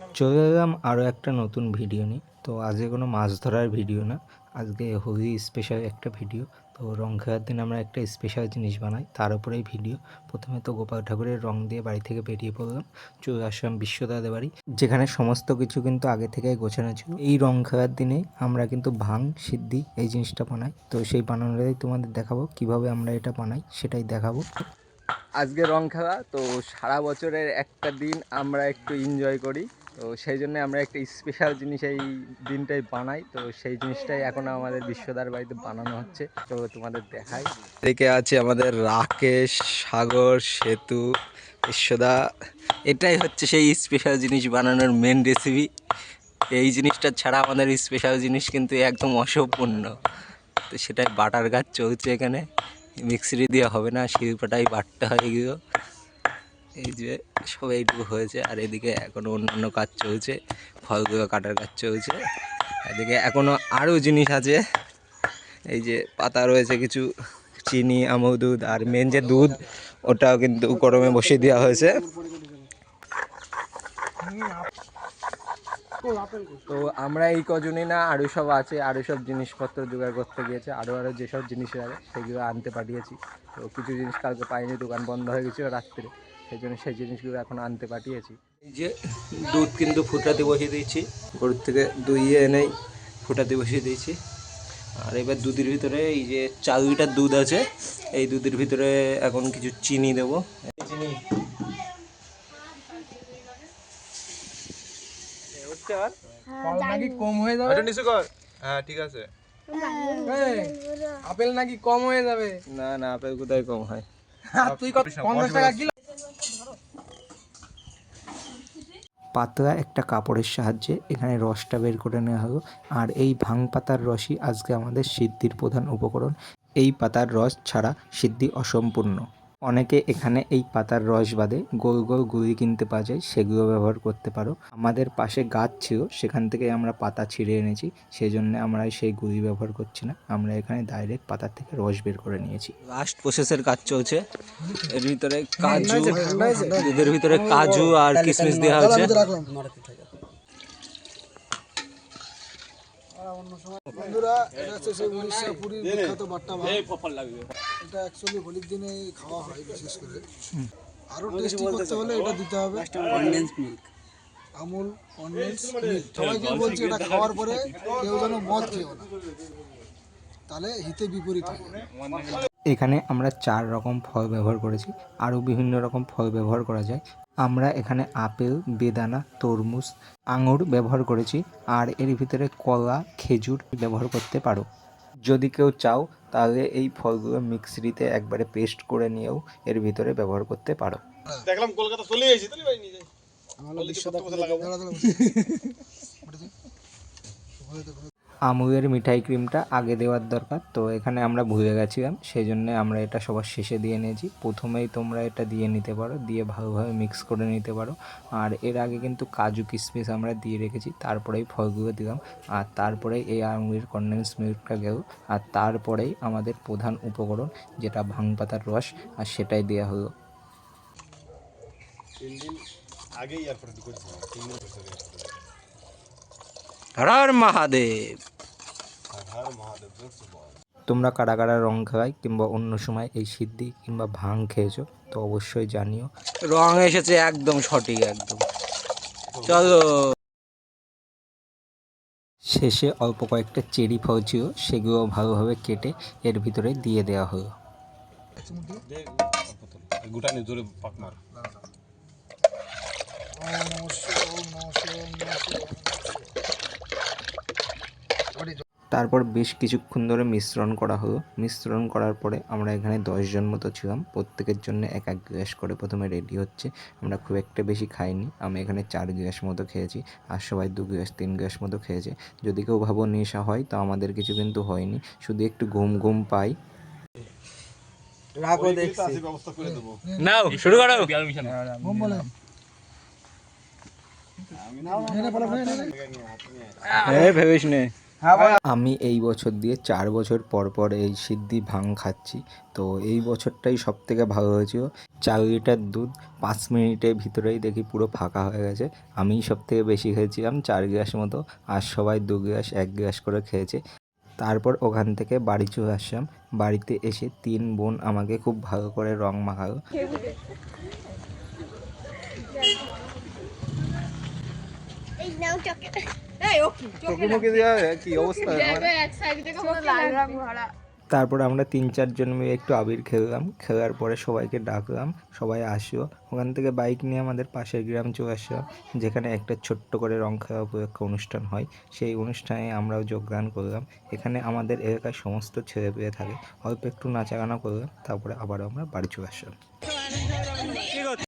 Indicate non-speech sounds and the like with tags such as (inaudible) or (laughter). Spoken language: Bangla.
নাম চলে এলাম আরও একটা নতুন ভিডিও নিয়ে। তো আজকে কোনো মাছ ধরার ভিডিও না। আজকে হোলি স্পেশাল একটা ভিডিও তো রং খেলার দিন আমরা একটা স্পেশাল জিনিস বানাই, তার উপরেই ভিডিও প্রথমে তো গোপাল ঠাকুরের রং দিয়ে বাড়ি থেকে বেরিয়ে পড়লাম, চলে আসলাম বিশ্বদাদের বাড়ি, যেখানে সমস্ত কিছু কিন্তু আগে থেকেই গোছানো ছিল। এই রং খেলার দিনে আমরা কিন্তু ভাং, সিদ্ধি এই জিনিসটা বানাই। তো সেই বানানোটাই তোমাদের দেখাবো, কীভাবে আমরা এটা বানাই সেটাই দেখাবো। আজকে রং খেলা, তো সারা বছরের একটা দিন আমরা একটু এনজয় করি। তো সেই জন্য আমরা একটা স্পেশাল জিনিস এই দিনটাই বানাই। তো সেই জিনিসটাই এখন আমাদের বিশ্বদার বাড়িতে বানানো হচ্ছে। তো তোমাদের দেখাই। এদিকে আছে আমাদের রাকেশ, সাগর, সেতু, বিশ্বদা। এটাই হচ্ছে সেই স্পেশাল জিনিস বানানোর মেন রেসিপি এই জিনিসটা ছাড়া আমাদের স্পেশাল জিনিস কিন্তু একদম অসম্পূর্ণ। তো সেটাই বাটার গাছ চলছে এখানে। মিক্সিরি দিয়ে হবে না শিল্পটাই বাটতে হয় এগুলো। এই যে সব এইটুকু হয়েছে, আর এদিকে এখনও অন্যান্য কাজ চলছে, ফলগুলো কাটার কাজ চলছে। এদিকে এখনও আরও জিনিস আছে, এই যে পাতা রয়েছে কিছু, চিনি, আমল দুধ, আর মেন যে দুধ, ওটাও কিন্তু গরমে বসিয়ে দেওয়া হয়েছে। তো আমরা এই কজনই না, আরও সব আছে, আরও সব জিনিসপত্র জোগাড় করতে গিয়েছে, আরও আরও যেসব জিনিস আছে, সেগুলো আনতে পাঠিয়েছি। তো কিছু জিনিস কালকে পাইনি, দোকান বন্ধ হয়ে গেছিল রাত্রে। সেই জন্য সেই জিনিসগুলো এখন আনতে পাঠিয়েছি। এই যে দুধ কিন্তু ফুটাতে বসিয়ে দিয়েছি। গরুর থেকে দুইয়ে এনেই ফুটাতে বসিয়ে দিয়েছি। আর এবার দুধের ভিতরে এই যে চার লিটার দুধ আছে এই দুধের ভিতরে এখন কিছু চিনি দেবো। চিনি। নাকি কম হয়ে যাবে? নিচু কর। হ্যাঁ ঠিক আছে। আপেল নাকি কম হয়ে যাবে? না না আপেল কোথায় কম হয়? আর তুই কত পঞ্চাশ টাকা কিলো পাতলা একটা কাপড়ের সাহায্যে এখানে রসটা বের করে নেওয়া হলো। আর এই ভাং পাতার রসই আজকে আমাদের সিদ্ধির প্রধান উপকরণ। এই পাতার রস ছাড়া সিদ্ধি অসম্পূর্ণ। অনেকে এখানে এই পাতার রস বাদে গোল গোল গুলি কিনতে পাওয়া যায় সেগুলো ব্যবহার করতে পারো। আমাদের পাশে গাছ ছিল সেখান থেকে আমরা পাতা ছিঁড়ে এনেছি সেই জন্য আমরা সেই গুলি ব্যবহার করছি না। আমরা এখানে ডাইরেক্ট পাতার থেকে রস বের করে নিয়েছি। লাস্ট প্রসেসের কাজ চলছে। এর ভিতরে কাজু এদের ভিতরে কাজু আর কিশমিশ দেওয়া হয়েছে। বন্ধুরা এটা হচ্ছে সেই উড়িষ্যা পুরীর বিখ্যাত বাট্টা ভাত এটা অ্যাকচুয়ালি হোলির দিনে খাওয়া হয় বিশেষ করে। আরও টেস্টি করতে হলে এটা দিতে হবে। আমুল কনডেন্স মিল্ক সবাইকে বলছি এটা খাওয়ার পরে কেউ যেন মদ খেও না। তাহলে হিতে বিপরীত এখানে আমরা চার রকম ফল ব্যবহার করেছি। আরও বিভিন্ন রকম ফল ব্যবহার করা যায়। আমরা এখানে আপেল বেদানা তরমুজ আঙুর ব্যবহার করেছি আর এর ভিতরে কলা খেজুর ব্যবহার করতে পারো। যদি কেউ চাও তাহলে এই ফলগুলো মিক্সিতে একবারে পেস্ট করে নিয়েও এর ভিতরে ব্যবহার করতে পারো। দেখলাম কলকাতা চলে এসেছি তাহলে ভাই নিয়ে যাই (laughs) আমুলের মিঠাই ক্রিমটা আগে দেওয়ার দরকার। তো এখানে আমরা ভুলে গেছিলাম সেই জন্য আমরা এটা সবার শেষে দিয়ে নিয়েছি প্রথমেই তোমরা এটা দিয়ে নিতে পারো দিয়ে ভালোভাবে মিক্স করে নিতে পারো। আর এর আগে কিন্তু কাজু কিশমিশ আমরা দিয়ে রেখেছি তারপরেই ফলগুলো দিলাম। আর তারপরেই এই আমুলের কন্ডেন্স মিল্কটা গেল। আর তারপরেই আমাদের প্রধান উপকরণ যেটা ভাং পাতার রস আর সেটাই দেওয়া হলো। আগেই হর মহাদেব হর মহাদেব জোরসে বল তোমরা কারা কারা রং খাওয়াই কিংবা অন্য সময় এই সিদ্ধি কিংবা ভাং খেয়েছো তো অবশ্যই জানিও। রং এসেছে একদম সঠিক একদম। চলো। শেষে অল্প কয়েকটা চেরি ফল ছিল সেগুলো ভালোভাবে কেটে এর ভিতরে দিয়ে দেওয়া হলো। দেখ গোটা নিয়ে জোরে পাক মার। তারপর বেশ কিছুক্ষণ ধরে মিশ্রণ করা হলো। মিশ্রণ করার পরে আমরা এখানে দশজন মতো ছিলাম। প্রত্যেকের জন্য এক এক গ্লাস করে প্রথমে রেডি হচ্ছে। আমরা খুব একটা বেশি খাইনি। আমি এখানে চার গ্লাস মতো খেয়েছি আর সবাই দু গ্লাস তিন গ্লাস মতো খেয়েছে। যদি কেউ ভাবো নেশা হয় তো আমাদের কিছু কিন্তু হয়নি। শুধু একটু ঘুম ঘুম পাই। রাখো দেখছি। আসি ব্যবস্থা করে দেবো। নাও শুরু করো। বোম নে, নে আমি এই বছর দিয়ে চার বছর পর পর এই সিদ্ধি ভাং খাচ্ছি। তো এই বছরটাই সব থেকে ভালো হয়েছিল। চার লিটার দুধ পাঁচ মিনিটের ভিতরেই দেখি পুরো ফাঁকা হয়ে গেছে। আমিই সব থেকে বেশি খেয়েছিলাম চার গ্লাস মতো আর সবাই দু গ্লাস, এক গ্লাস করে খেয়েছে। তারপর ওখান থেকে বাড়ি চলে আসলাম। বাড়িতে এসে তিন বোন আমাকে খুব ভালো করে রং মাখালো। এই নাও চকে চোখে মুখে দেওয়া কি অবস্থা? তারপর আমরা তিন চারজন মিলে একটু আবির খেললাম। খেলার পরে সবাইকে ডাকলাম সবাই আসলো ওখান থেকে বাইক নিয়ে আমাদের পাশের গ্রাম চলে আসলাম যেখানে একটা ছোট্ট করে রং খেলা উপলক্ষে অনুষ্ঠান হয়। সেই অনুষ্ঠানে আমরাও যোগদান করলাম। এখানে আমাদের এলাকার সমস্ত ছেলে পেয়ে থাকে। অল্প একটু নাচাগানা করলাম তারপরে আবার আমরা বাড়ি চলে আসলাম।